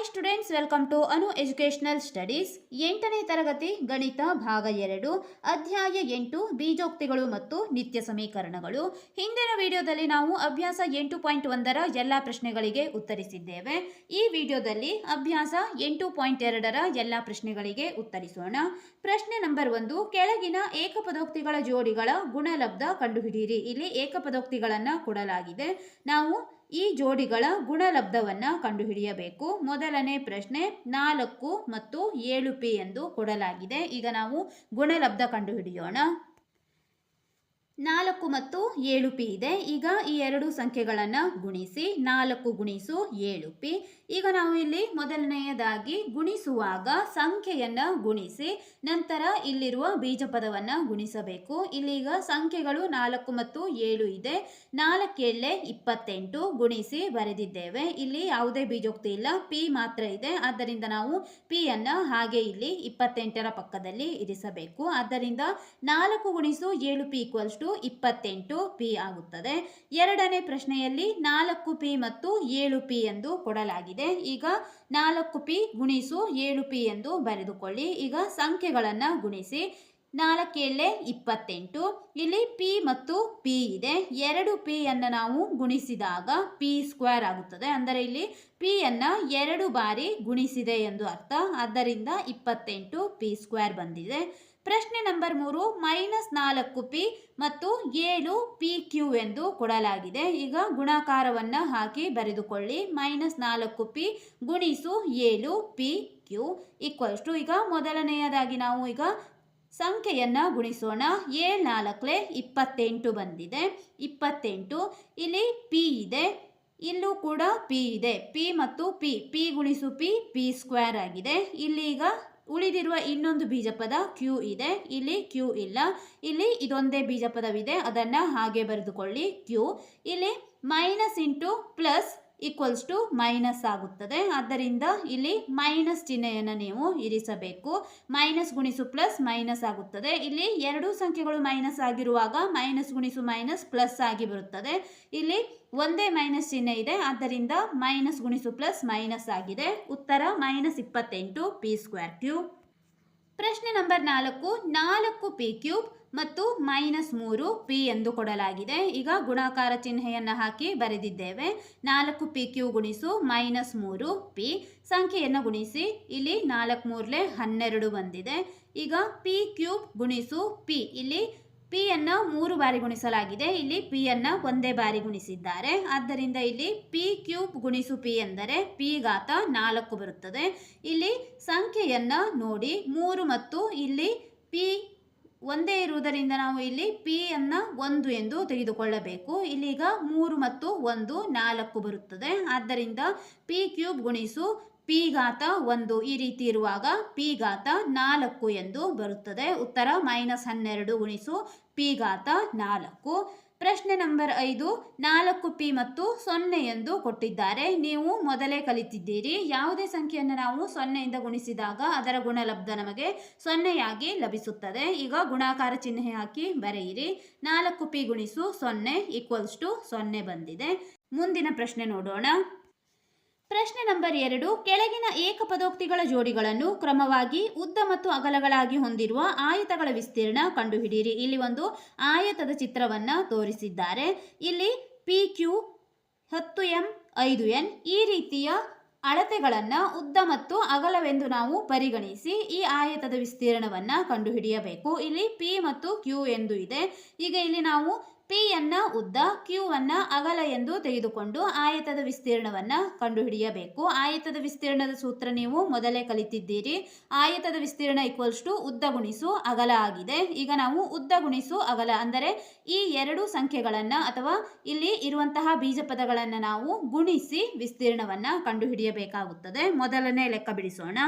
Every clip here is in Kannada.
Hi students welcome to Anu educational studies ಎಂಟನೇ ತರಗತಿ, ಗಣಿತ ಭಾಗ ಎರಡು, ಅಧ್ಯಾಯ ಎಂಟು, ಬೀಜೋಕ್ತಿಗಳು ಮತ್ತು ನಿತ್ಯ ಸಮೀಕರಣಗಳು. ಹಿಂದಿನ ವಿಡಿಯೋದಲ್ಲಿ ನಾವು ಅಭ್ಯಾಸ ಎಂಟು ಪಾಯಿಂಟ್ ಒಂದರ ಎಲ್ಲ ಪ್ರಶ್ನೆಗಳಿಗೆ ಉತ್ತರಿಸಿದ್ದೇವೆ. ಈ ವಿಡಿಯೋದಲ್ಲಿ ಅಭ್ಯಾಸ ಎಂಟು ಪಾಯಿಂಟ್ ಎರಡರ ಎಲ್ಲ ಪ್ರಶ್ನೆಗಳಿಗೆ ಉತ್ತರಿಸೋಣ. ಪ್ರಶ್ನೆ ನಂಬರ್ ಒಂದು, ಕೆಳಗಿನ ಏಕಪದೋಕ್ತಿಗಳ ಜೋಡಿಗಳ ಗುಣಲಬ್ಧ ಕಂಡುಹಿಡಿಯಿರಿ. ಇಲ್ಲಿ ಏಕಪದೋಕ್ತಿಗಳನ್ನು ಕೊಡಲಾಗಿದೆ. ನಾವು ಈ ಜೋಡಿಗಳ ಗುಣಲಬ್ಧವನ್ನು ಕಂಡುಹಿಡಿಯಬೇಕು. ಮೊದಲನೇ ಪ್ರಶ್ನೆ ನಾಲ್ಕು ಮತ್ತು ಏಳು ಪಿ ಎಂದು ಕೊಡಲಾಗಿದೆ. ಈಗ ನಾವು ಗುಣಲಬ್ಧ ಕಂಡುಹಿಡಿಯೋಣ. ನಾಲ್ಕು ಮತ್ತು ಏಳು ಪಿ ಇದೆ. ಈಗ ಈ ಎರಡು ಸಂಖ್ಯೆಗಳನ್ನು ಗುಣಿಸಿ, ನಾಲ್ಕು ಗುಣಿಸು ಏಳು ಪಿ. ಈಗ ನಾವು ಇಲ್ಲಿ ಮೊದಲನೆಯದಾಗಿ ಗುಣಿಸುವಾಗ ಸಂಖ್ಯೆಯನ್ನು ಗುಣಿಸಿ, ನಂತರ ಇಲ್ಲಿರುವ ಬೀಜ ಬೀಜಪದವನ್ನು ಗುಣಿಸಬೇಕು. ಇಲ್ಲೀಗ ಸಂಖ್ಯೆಗಳು ನಾಲ್ಕು ಮತ್ತು ಏಳು ಇದೆ. ನಾಲ್ಕೇಳೆ ಇಪ್ಪತ್ತೆಂಟು ಗುಣಿಸಿ ಬರೆದಿದ್ದೇವೆ. ಇಲ್ಲಿ ಯಾವುದೇ ಬೀಜೋಕ್ತಿ ಇಲ್ಲ. ಪಿ ಮಾತ್ರ ಇದೆ. ಆದ್ದರಿಂದ ನಾವು ಪಿಯನ್ನು ಹಾಗೆ ಇಲ್ಲಿ ಇಪ್ಪತ್ತೆಂಟರ ಪಕ್ಕದಲ್ಲಿ ಇರಿಸಬೇಕು. ಆದ್ದರಿಂದ ನಾಲ್ಕು ಗುಣಿಸು ಏಳು ಪಿ ಈಕ್ವಲ್ಸ್ ಟು ಇಪ್ಪತ್ತೆಂಟು ಪಿ ಆಗುತ್ತದೆ. ಎರಡನೇ ಪ್ರಶ್ನೆಯಲ್ಲಿ ನಾಲ್ಕು ಪಿ ಮತ್ತು ಏಳು ಪಿ ಎಂದು ಕೊಡಲಾಗಿದೆ. ಈಗ ನಾಲ್ಕು ಪಿ ಗುಣಿಸು ಏಳು ಪಿ ಎಂದು ಬರೆದುಕೊಳ್ಳಿ. ಈಗ ಸಂಖ್ಯೆಗಳನ್ನು ಗುಣಿಸಿ. ನಾಲ್ಕೇಳೆ ಇಪ್ಪತ್ತೆಂಟು. ಇಲ್ಲಿ ಪಿ ಮತ್ತು ಪಿ ಇದೆ. ಎರಡು ಪಿಯನ್ನು ನಾವು ಗುಣಿಸಿದಾಗ ಪಿ ಸ್ಕ್ವೇರ್ ಆಗುತ್ತದೆ. ಅಂದರೆ ಇಲ್ಲಿ ಪಿಯನ್ನು ಎರಡು ಬಾರಿ ಗುಣಿಸಿದೆ ಎಂದು ಅರ್ಥ. ಆದ್ದರಿಂದ ಇಪ್ಪತ್ತೆಂಟು ಪಿ ಸ್ಕ್ವೇರ್ ಬಂದಿದೆ. ಪ್ರಶ್ನೆ ನಂಬರ್ ಮೂರು ಮೈನಸ್ ನಾಲ್ಕು ಪಿ ಮತ್ತು ಏಳು ಪಿ ಕ್ಯೂ ಎಂದು ಕೊಡಲಾಗಿದೆ. ಈಗ ಗುಣಾಕಾರವನ್ನು ಹಾಕಿ ಬರೆದುಕೊಳ್ಳಿ. ಮೈನಸ್ ನಾಲ್ಕು ಪಿ ಗುಣಿಸು ಏಳು ಪಿ ಕ್ಯೂ ಈಕ್ವಲ್ಸ್ ಟು ಈಗ ಮೊದಲನೆಯದಾಗಿ ನಾವು ಈಗ ಸಂಖ್ಯೆಯನ್ನು ಗುಣಿಸೋಣ. ಏಳು ನಾಲ್ಕಲೆ ಇಪ್ಪತ್ತೆಂಟು ಬಂದಿದೆ. ಇಪ್ಪತ್ತೆಂಟು ಇಲ್ಲಿ ಪಿ ಇದೆ. ಇಲ್ಲೂ ಕೂಡ ಪಿ ಇದೆ. ಪಿ ಮತ್ತು ಪಿ ಪಿ ಗುಣಿಸು ಪಿ ಪಿ ಸ್ಕ್ವೇರ್ ಆಗಿದೆ. ಇಲ್ಲಿ ಈಗ ಉಳಿದಿರುವ ಇನ್ನೊಂದು ಬೀಜಪದ ಕ್ಯೂ ಇದೆ. ಇಲ್ಲಿ ಕ್ಯೂ ಇಲ್ಲ. ಇಲ್ಲಿ ಇದೊಂದೇ ಬೀಜಪದವಿದೆ. ಅದನ್ನು ಹಾಗೆ ಬರೆದುಕೊಳ್ಳಿ. ಕ್ಯೂ. ಇಲ್ಲಿ minus into plus equals to minus ಆಗುತ್ತದೆ. ಆದ್ದರಿಂದ ಇಲ್ಲಿ ಮೈನಸ್ ಚಿಹ್ನೆಯನ್ನು ನೀವು ಇರಿಸಬೇಕು. ಮೈನಸ್ ಗುಣಿಸು ಪ್ಲಸ್ ಮೈನಸ್ ಆಗುತ್ತದೆ. ಇಲ್ಲಿ ಎರಡು ಸಂಖ್ಯೆಗಳು ಮೈನಸ್ ಆಗಿರುವಾಗ ಮೈನಸ್ ಗುಣಿಸು ಮೈನಸ್ ಪ್ಲಸ್ ಆಗಿ ಬರುತ್ತದೆ. ಇಲ್ಲಿ ಒಂದೇ ಮೈನಸ್ ಚಿಹ್ನೆ ಇದೆ. ಆದ್ದರಿಂದ ಮೈನಸ್ ಗುಣಿಸು ಪ್ಲಸ್ ಮೈನಸ್ ಆಗಿದೆ. ಉತ್ತರ ಮೈನಸ್ ಇಪ್ಪತ್ತೆಂಟು ಪಿ ಸ್ಕ್ವೇರ್ ಕ್ಯೂಬ್ ಪ್ರಶ್ನೆ ನಂಬರ್ ನಾಲ್ಕು ನಾಲ್ಕು ಪಿ ಕ್ಯೂಬ್ ಮತ್ತು ಮೈನಸ್ ಮೂರು ಪಿ ಎಂದು ಕೊಡಲಾಗಿದೆ. ಈಗ ಗುಣಾಕಾರ ಚಿಹ್ನೆಯನ್ನು ಹಾಕಿ ಬರೆದಿದ್ದೇವೆ. ನಾಲ್ಕು ಪಿ ಕ್ಯೂ ಗುಣಿಸು ಮೈನಸ್ ಮೂರು ಪಿ. ಸಂಖ್ಯೆಯನ್ನು ಗುಣಿಸಿ. ಇಲ್ಲಿ ನಾಲ್ಕು ಮೂರಲೆ ಹನ್ನೆರಡು ಬಂದಿದೆ. ಈಗ ಪಿ ಕ್ಯೂಬ್ ಗುಣಿಸು ಪಿ. ಇಲ್ಲಿ ಪಿಯನ್ನು ಮೂರು ಬಾರಿ ಗುಣಿಸಲಾಗಿದೆ. ಇಲ್ಲಿ ಪಿಯನ್ನು ಒಂದೇ ಬಾರಿ ಗುಣಿಸಿದ್ದಾರೆ. ಆದ್ದರಿಂದ ಇಲ್ಲಿ ಪಿ ಕ್ಯೂಬ್ ಗುಣಿಸು ಪಿ ಎಂದರೆ ಪಿ ಘಾತ ನಾಲ್ಕು ಬರುತ್ತದೆ. ಇಲ್ಲಿ ಸಂಖ್ಯೆಯನ್ನು ನೋಡಿ. ಮೂರು ಮತ್ತು ಇಲ್ಲಿ ಪಿ ಒಂದೇ ಇರುವುದರಿಂದ ನಾವು ಇಲ್ಲಿ ಪಿ ಅನ್ನು ಒಂದು ಎಂದು ತೆಗೆದುಕೊಳ್ಳಬೇಕು. ಇಲ್ಲಿಗ ಮೂರು ಮತ್ತು ಒಂದು ನಾಲ್ಕು ಬರುತ್ತದೆ. ಆದ್ದರಿಂದ ಪಿ ಕ್ಯೂಬ್ ಗುಣಿಸು ಪಿ ಘಾತ ಒಂದು ಈ ರೀತಿ ಇರುವಾಗ ಪಿ ಘಾತ ನಾಲ್ಕು ಎಂದು ಬರುತ್ತದೆ. ಉತ್ತರ ಮೈನಸ್ ಹನ್ನೆರಡು ಗುಣಿಸು ಪಿ ಘಾತ ನಾಲ್ಕು. ಪ್ರಶ್ನೆ ನಂಬರ್ ಐದು, ನಾಲ್ಕು ಪಿ ಮತ್ತು ಸೊನ್ನೆ ಎಂದು ಕೊಟ್ಟಿದ್ದಾರೆ. ನೀವು ಮೊದಲೇ ಕಲಿತಿದ್ದೀರಿ. ಯಾವುದೇ ಸಂಖ್ಯೆಯನ್ನು ನಾವು ಸೊನ್ನೆಯಿಂದ ಗುಣಿಸಿದಾಗ ಅದರ ಗುಣಲಬ್ಧ ನಮಗೆ ಸೊನ್ನೆಯಾಗಿ ಲಭಿಸುತ್ತದೆ. ಈಗ ಗುಣಾಕಾರ ಚಿಹ್ನೆ ಹಾಕಿ ಬರೆಯಿರಿ. ನಾಲ್ಕು ಪಿ ಗುಣಿಸು ಸೊನ್ನೆ ಈಕ್ವಲ್ಸ್ ಟು ಸೊನ್ನೆ ಬಂದಿದೆ. ಮುಂದಿನ ಪ್ರಶ್ನೆ ನೋಡೋಣ. ಪ್ರಶ್ನೆ ನಂಬರ್ ಎರಡು, ಕೆಳಗಿನ ಏಕಪದೋಕ್ತಿಗಳ ಜೋಡಿಗಳನ್ನು ಕ್ರಮವಾಗಿ ಉದ್ದ ಮತ್ತು ಅಗಲಗಳಾಗಿ ಹೊಂದಿರುವ ಆಯತಗಳ ವಿಸ್ತೀರ್ಣ ಕಂಡುಹಿಡಿಯಿರಿ. ಇಲ್ಲಿ ಒಂದು ಆಯತದ ಚಿತ್ರವನ್ನು ತೋರಿಸಿದ್ದಾರೆ. ಇಲ್ಲಿ ಪಿ ಕ್ಯೂ ಹತ್ತು ಎಂ ಐದು ಎನ್ ಈ ರೀತಿಯ ಅಳತೆಗಳನ್ನು ಉದ್ದ ಮತ್ತು ಅಗಲವೆಂದು ನಾವು ಪರಿಗಣಿಸಿ ಈ ಆಯತದ ವಿಸ್ತೀರ್ಣವನ್ನು ಕಂಡುಹಿಡಿಯಬೇಕು. ಇಲ್ಲಿ ಪಿ ಮತ್ತು ಕ್ಯೂ ಎಂದು ಇದೆ. ಈಗ ಇಲ್ಲಿ ನಾವು ಪಿ ಅನ್ನ ಉದ್ದ ಕ್ಯೂ ಅನ್ನ ಅಗಲ ಎಂದು ತೆಗೆದುಕೊಂಡು ಆಯತದ ವಿಸ್ತೀರ್ಣವನ್ನು ಕಂಡುಹಿಡಿಯಬೇಕು. ಆಯತದ ವಿಸ್ತೀರ್ಣದ ಸೂತ್ರ ನೀವು ಮೊದಲೇ ಕಲಿತಿದ್ದೀರಿ. ಆಯತದ ವಿಸ್ತೀರ್ಣ ಈಕ್ವಲ್ಸ್ ಟು ಉದ್ದ ಗುಣಿಸು ಅಗಲ ಆಗಿದೆ. ಈಗ ನಾವು ಉದ್ದ ಗುಣಿಸು ಅಗಲ ಅಂದರೆ ಈ ಎರಡು ಸಂಖ್ಯೆಗಳನ್ನು ಅಥವಾ ಇಲ್ಲಿ ಇರುವಂತಹ ಬೀಜಪದಗಳನ್ನು ನಾವು ಗುಣಿಸಿ ವಿಸ್ತೀರ್ಣವನ್ನು ಕಂಡುಹಿಡಿಯಬೇಕಾಗುತ್ತದೆ. ಮೊದಲನೇ ಲೆಕ್ಕ ಬಿಡಿಸೋಣ.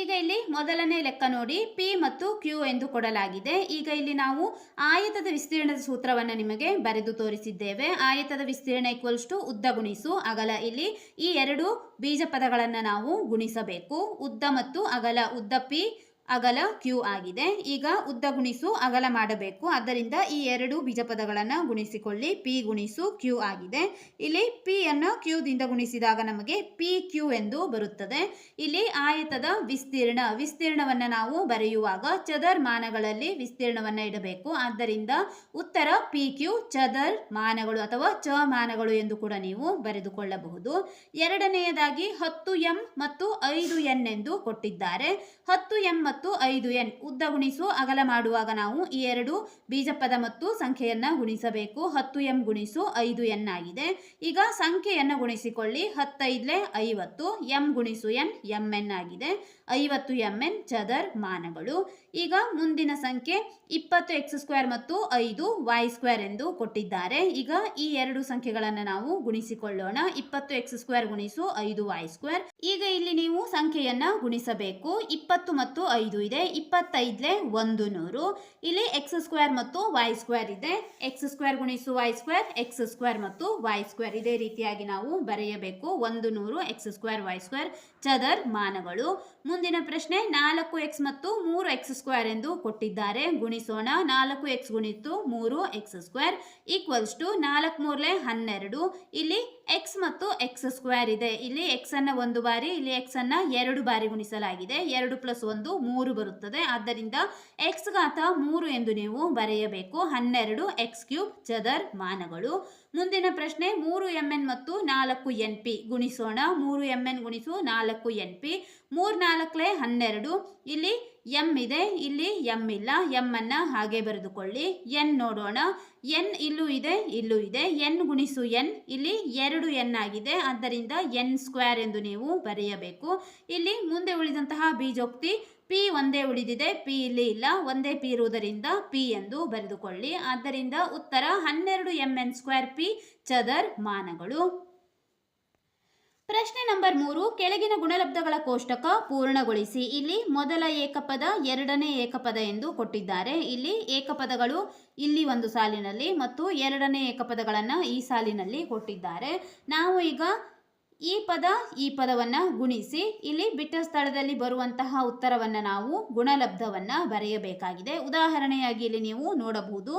ಈಗ ಇಲ್ಲಿ ಮೊದಲನೇ ಲೆಕ್ಕ ನೋಡಿ ಪಿ ಮತ್ತು ಕ್ಯೂ ಎಂದು ಕೊಡಲಾಗಿದೆ. ಈಗ ಇಲ್ಲಿ ನಾವು ಆಯತದ ವಿಸ್ತೀರ್ಣದ ಸೂತ್ರವನ್ನು ನಿಮಗೆ ಬರೆದು ತೋರಿಸಿದ್ದೇವೆ. ಆಯತದ ವಿಸ್ತೀರ್ಣ ಈಕ್ವಲ್ಸ್ ಟು ಉದ್ದ ಗುಣಿಸು. ಅಗಲ ಇಲ್ಲಿ ಈ ಎರಡು ಬೀಜ ಪದಗಳನ್ನು ನಾವು ಗುಣಿಸಬೇಕು. ಉದ್ದ ಮತ್ತು ಅಗಲ ಉದ್ದ ಪಿ ಅಗಲ ಕ್ಯೂ ಆಗಿದೆ. ಈಗ ಉದ್ದ ಗುಣಿಸು ಅಗಲ ಮಾಡಬೇಕು. ಆದ್ದರಿಂದ ಈ ಎರಡು ಬೀಜಪದಗಳನ್ನು ಗುಣಿಸಿಕೊಳ್ಳಿ. ಪಿ ಗುಣಿಸು ಕ್ಯೂ ಆಗಿದೆ. ಇಲ್ಲಿ ಪಿ ಅನ್ನು ಕ್ಯೂದಿಂದ ಗುಣಿಸಿದಾಗ ನಮಗೆ ಪಿ ಕ್ಯೂ ಎಂದು ಬರುತ್ತದೆ. ಇಲ್ಲಿ ಆಯತದ ವಿಸ್ತೀರ್ಣ, ವಿಸ್ತೀರ್ಣವನ್ನು ನಾವು ಬರೆಯುವಾಗ ಚದರ್ ಮಾನಗಳಲ್ಲಿ ವಿಸ್ತೀರ್ಣವನ್ನು ಇಡಬೇಕು. ಆದ್ದರಿಂದ ಉತ್ತರ ಪಿ ಕ್ಯೂ ಚದರ್ ಮಾನಗಳು ಅಥವಾ ಚ ಮಾನಗಳು ಎಂದು ಕೂಡ ನೀವು ಬರೆದುಕೊಳ್ಳಬಹುದು. ಎರಡನೆಯದಾಗಿ ಹತ್ತು ಎಂ ಮತ್ತು ಐದು ಎನ್ ಎಂದು ಕೊಟ್ಟಿದ್ದಾರೆ. ಹತ್ತು ಎಂ ಮತ್ತು ಐದು ಎನ್ ಉದ್ದ ಗುಣಿಸು ಅಗಲ ಮಾಡುವಾಗ ನಾವು ಈ ಎರಡು ಬೀಜಪದ ಮತ್ತು ಸಂಖ್ಯೆಯನ್ನು ಗುಣಿಸಬೇಕು. ಹತ್ತು ಎಂ ಗುಣಿಸು ಐದು ಎನ್ ಆಗಿದೆ. ಈಗ ಸಂಖ್ಯೆಯನ್ನು ಗುಣಿಸಿಕೊಳ್ಳಿ. ಹತ್ತೈದ್ಲೆ ಐವತ್ತು, ಎಂ ಗುಣಿಸು ಎನ್, ಎಂ ಎನ್ ಆಗಿದೆ. ಐವತ್ತು ಎಂ ಎನ್ ಚದರ್ ಮಾನಗಳು. ಈಗ ಮುಂದಿನ ಸಂಖ್ಯೆ ಇಪ್ಪತ್ತು ಎಕ್ಸ್ ಸ್ಕ್ವೇರ್ ಮತ್ತು ಐದು ವೈ ಸ್ಕ್ವೇರ್ ಎಂದು ಕೊಟ್ಟಿದ್ದಾರೆ. ಈಗ ಈ ಎರಡು ಸಂಖ್ಯೆಗಳನ್ನು ನಾವು ಗುಣಿಸಿಕೊಳ್ಳೋಣ. ಇಪ್ಪತ್ತು ಎಕ್ಸ್ ಸ್ಕ್ವೇರ್ ಗುಣಿಸು ಐದು ವೈ ಸ್ಕ್ವೇರ್ ಈಗ ಇಲ್ಲಿ ನೀವು ಸಂಖ್ಯೆಯನ್ನ ಗುಣಿಸಬೇಕು. ಇಪ್ಪತ್ತು ಮತ್ತು ಐದು ಇದೆ. ಇಪ್ಪತ್ತೈದ್ಲೆ ಒಂದು ನೂರು. ಇಲ್ಲಿ ಎಕ್ಸ್ ಸ್ಕ್ವೇರ್ ಮತ್ತು ವೈ ಸ್ಕ್ವೇರ್ ಇದೆ. ಎಕ್ಸ್ ಸ್ಕ್ವೇರ್ ಗುಣಿಸು ವೈ ಸ್ಕ್ವೇರ್ ಎಕ್ಸ್ ಸ್ಕ್ವೇರ್ ಮತ್ತು ವೈ ಸ್ಕ್ವೇರ್ ಇದೇ ರೀತಿಯಾಗಿ ನಾವು ಬರೆಯಬೇಕು. ಒಂದು ನೂರು ಎಕ್ಸ್ ಸ್ಕ್ವೇರ್ ವೈ ಸ್ಕ್ವೇರ್ ಚದರ್ ಮಾನಗಳು. ಮುಂದಿನ ಪ್ರಶ್ನೆ ನಾಲ್ಕು ಎಕ್ಸ್ ಮತ್ತು ಮೂರು ಎಕ್ಸ್ ಸ್ಕ್ವೇರ್ ಎಂದು ಕೊಟ್ಟಿದ್ದಾರೆ. ಗುಣಿಸೋಣ. ನಾಲ್ಕು ಎಕ್ಸ್ ಗುಣಿತು ಮೂರು ಎಕ್ಸ್ ಸ್ಕ್ವೇರ್ ಈಕ್ವಲ್ಸ್ ಟು ನಾಲ್ಕು ಮೂರ್ಲೆ ಹನ್ನೆರಡು. ಇಲ್ಲಿ ಎಕ್ಸ್ ಮತ್ತು ಎಕ್ಸ್ ಸ್ಕ್ವೇರ್ ಇದೆ. ಇಲ್ಲಿ ಎಕ್ಸ್ ಅನ್ನ ಒಂದು ಬಾರಿ, ಇಲ್ಲಿ ಎಕ್ಸ್ ಅನ್ನ ಎರಡು ಬಾರಿ ಗುಣಿಸಲಾಗಿದೆ. ಎರಡು ಪ್ಲಸ್ ಒಂದು, ಮೂರು ಬರುತ್ತದೆ. ಆದ್ದರಿಂದ ಎಕ್ಸ್ ಘಾತ ಮೂರು ಎಂದು ನೀವು ಬರೆಯಬೇಕು. ಹನ್ನೆರಡು ಎಕ್ಸ್ ಕ್ಯೂಬ್ ಚದರ್ ಮಾನಗಳು. ಮುಂದಿನ ಪ್ರಶ್ನೆ, ಮೂರು ಎಂ ಎನ್ ಮತ್ತು ನಾಲ್ಕು ಎನ್ ಪಿ ಗುಣಿಸೋಣ. ಮೂರು ಎಂ ಎನ್ ಗುಣಿಸು ನಾಲ್ಕು ಎನ್ ಪಿ ಮೂರು ನಾಲ್ಕಲೆ ಹನ್ನೆರಡು. ಇಲ್ಲಿ ಎಂ ಇದೆ, ಇಲ್ಲಿ ಎಂ ಇಲ್ಲ, ಎಂ ಅನ್ನ ಹಾಗೆ ಬರೆದುಕೊಳ್ಳಿ. ಎನ್ ನೋಡೋಣ. ಎನ್ ಇಲ್ಲೂ ಇದೆ ಇಲ್ಲೂ ಇದೆ. ಎನ್ ಗುಣಿಸು ಎನ್. ಇಲ್ಲಿ ಎರಡು ಎನ್ ಆಗಿದೆ. ಆದ್ದರಿಂದ ಎನ್ ಸ್ಕ್ವೇರ್ ಎಂದು ನೀವು ಬರೆಯಬೇಕು. ಇಲ್ಲಿ ಮುಂದೆ ಉಳಿದಂತಹ ಬೀಜೋಕ್ತಿ, ಪಿ ಒಂದೇ ಉಳಿದಿದೆ, ಪಿ ಇಲ್ಲಿ ಇಲ್ಲ, ಒಂದೇ ಪಿ ಇರುವುದರಿಂದ ಪಿ ಎಂದು ಬರೆದುಕೊಳ್ಳಿ. ಆದ್ದರಿಂದ ಉತ್ತರ ಹನ್ನೆರಡು ಎಂ ಎನ್ ಸ್ಕ್ವೇರ್ ಪಿ ಚದರ್ ಮಾನಗಳು. ಪ್ರಶ್ನೆ ನಂಬರ್ ಮೂರು, ಕೆಳಗಿನ ಗುಣಲಬ್ಧಗಳ ಕೋಷ್ಟಕ ಪೂರ್ಣಗೊಳಿಸಿ. ಇಲ್ಲಿ ಮೊದಲ ಏಕಪದ, ಎರಡನೇ ಏಕಪದ ಎಂದು ಕೊಟ್ಟಿದ್ದಾರೆ. ಇಲ್ಲಿ ಏಕಪದಗಳು ಇಲ್ಲಿ ಒಂದು ಸಾಲಿನಲ್ಲಿ ಮತ್ತು ಎರಡನೇ ಏಕಪದಗಳನ್ನು ಈ ಸಾಲಿನಲ್ಲಿ ಕೊಟ್ಟಿದ್ದಾರೆ. ನಾವು ಈಗ ಈ ಪದ, ಈ ಪದವನ್ನು ಗುಣಿಸಿ, ಇಲ್ಲಿ ಬಿಟ್ಟ ಸ್ಥಳದಲ್ಲಿ ಬರುವಂತಹ ಉತ್ತರವನ್ನು ನಾವು ಗುಣಲಬ್ಧವನ್ನು ಬರೆಯಬೇಕಾಗಿದೆ. ಉದಾಹರಣೆಯಾಗಿ ಇಲ್ಲಿ ನೀವು ನೋಡಬಹುದು.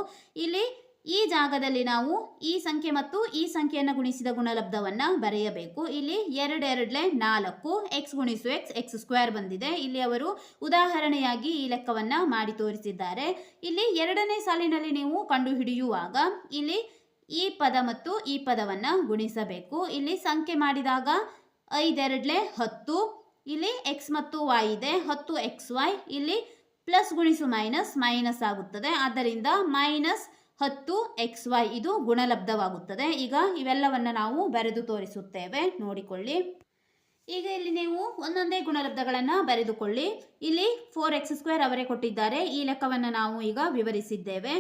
ಇಲ್ಲಿ ಈ ಜಾಗದಲ್ಲಿ ನಾವು ಈ ಸಂಖ್ಯೆ ಮತ್ತು ಈ ಸಂಖ್ಯೆಯನ್ನು ಗುಣಿಸಿದ ಗುಣಲಬ್ಧವನ್ನು ಬರೆಯಬೇಕು. ಇಲ್ಲಿ ಎರಡೆರಡ್ಲೆ ನಾಲ್ಕು ಎಕ್ಸ್ ಗುಣಿಸು ಎಕ್ಸ್ ಎಕ್ಸ್ ಸ್ಕ್ವೇರ್ ಬಂದಿದೆ. ಇಲ್ಲಿ ಅವರು ಉದಾಹರಣೆಯಾಗಿ ಈ ಲೆಕ್ಕವನ್ನು ಮಾಡಿ ತೋರಿಸಿದ್ದಾರೆ. ಇಲ್ಲಿ ಎರಡನೇ ಸಾಲಿನಲ್ಲಿ ನೀವು ಕಂಡುಹಿಡಿಯುವಾಗ ಇಲ್ಲಿ ಈ ಪದ ಮತ್ತು ಈ ಪದವನ್ನು ಗುಣಿಸಬೇಕು. ಇಲ್ಲಿ ಸಂಖ್ಯೆ ಮಾಡಿದಾಗ ಐದೆರಡಲೆ ಹತ್ತು, ಇಲ್ಲಿ ಎಕ್ಸ್ ಮತ್ತು ವೈ ಇದೆ, ಹತ್ತು ಎಕ್ಸ್ ವೈ ಇಲ್ಲಿ ಪ್ಲಸ್ ಗುಣಿಸು ಮೈನಸ್ ಮೈನಸ್ ಆಗುತ್ತದೆ. ಆದ್ದರಿಂದ ಮೈನಸ್ ಹತ್ತು ಎಕ್ಸ್ ವೈ ಇದು ಗುಣಲಬ್ಧವಾಗುತ್ತದೆ. ಈಗ ಇವೆಲ್ಲವನ್ನು ನಾವು ಬರೆದು ತೋರಿಸುತ್ತೇವೆ. ನೋಡಿಕೊಳ್ಳಿ. ಈಗ ಇಲ್ಲಿ ನೀವು ಒಂದೊಂದೇ ಗುಣಲಬ್ಧಗಳನ್ನು ಬರೆದುಕೊಳ್ಳಿ. ಇಲ್ಲಿ ಫೋರ್ ಎಕ್ಸ್ ಸ್ಕ್ವೇರ್ ಅವರೇ ಕೊಟ್ಟಿದ್ದಾರೆ. ಈ ಲೆಕ್ಕವನ್ನು ನಾವು ಈಗ ವಿವರಿಸಿದ್ದೇವೆ.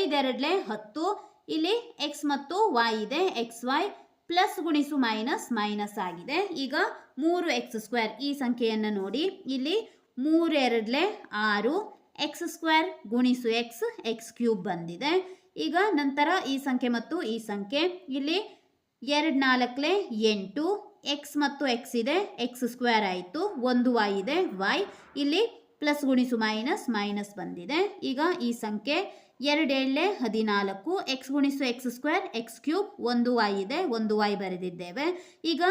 ಐದೆರಡಲೆ ಹತ್ತು. ಇಲ್ಲಿ ಎಕ್ಸ್ ಮತ್ತು ವೈ ಇದೆ. ಎಕ್ಸ್ ವೈ ಪ್ಲಸ್ ಗುಣಿಸು ಮೈನಸ್ ಮೈನಸ್ ಆಗಿದೆ. ಈಗ ಮೂರು ಎಕ್ಸ್ ಸ್ಕ್ವೇರ್ ಈ ಸಂಖ್ಯೆಯನ್ನು ನೋಡಿ. ಇಲ್ಲಿ ಮೂರು ಎರಡ್ಲೆ ಆರು. ಎಕ್ಸ್ ಸ್ಕ್ವೇರ್ ಗುಣಿಸು ಎಕ್ಸ್ ಎಕ್ಸ್ ಕ್ಯೂಬ್ ಬಂದಿದೆ. ಈಗ ನಂತರ ಈ ಸಂಖ್ಯೆ ಮತ್ತು ಈ ಸಂಖ್ಯೆ. ಇಲ್ಲಿ ಎರಡು ನಾಲ್ಕಲೆ ಎಂಟು ಎಕ್ಸ್ ಮತ್ತು ಎಕ್ಸ್ ಇದೆ ಎಕ್ಸ್ ಸ್ಕ್ವೇರ್ ಆಯಿತು, ಒಂದು ವೈ ಇದೆ ವೈ ಇಲ್ಲಿ ಪ್ಲಸ್ ಗುಣಿಸು ಮೈನಸ್ ಮೈನಸ್ ಬಂದಿದೆ. ಈಗ ಈ ಸಂಖ್ಯೆ ಎರಡು ಏಳೆ ಹದಿನಾಲ್ಕು ಎಕ್ಸ್ ಗುಣಿಸು ಎಕ್ಸ್ ಸ್ಕ್ವೇರ್ ಎಕ್ಸ್ ಕ್ಯೂಬ್ ಒಂದು ವೈ ಇದೆ, ಒಂದು ವೈ ಬರೆದಿದ್ದೇವೆ. ಈಗ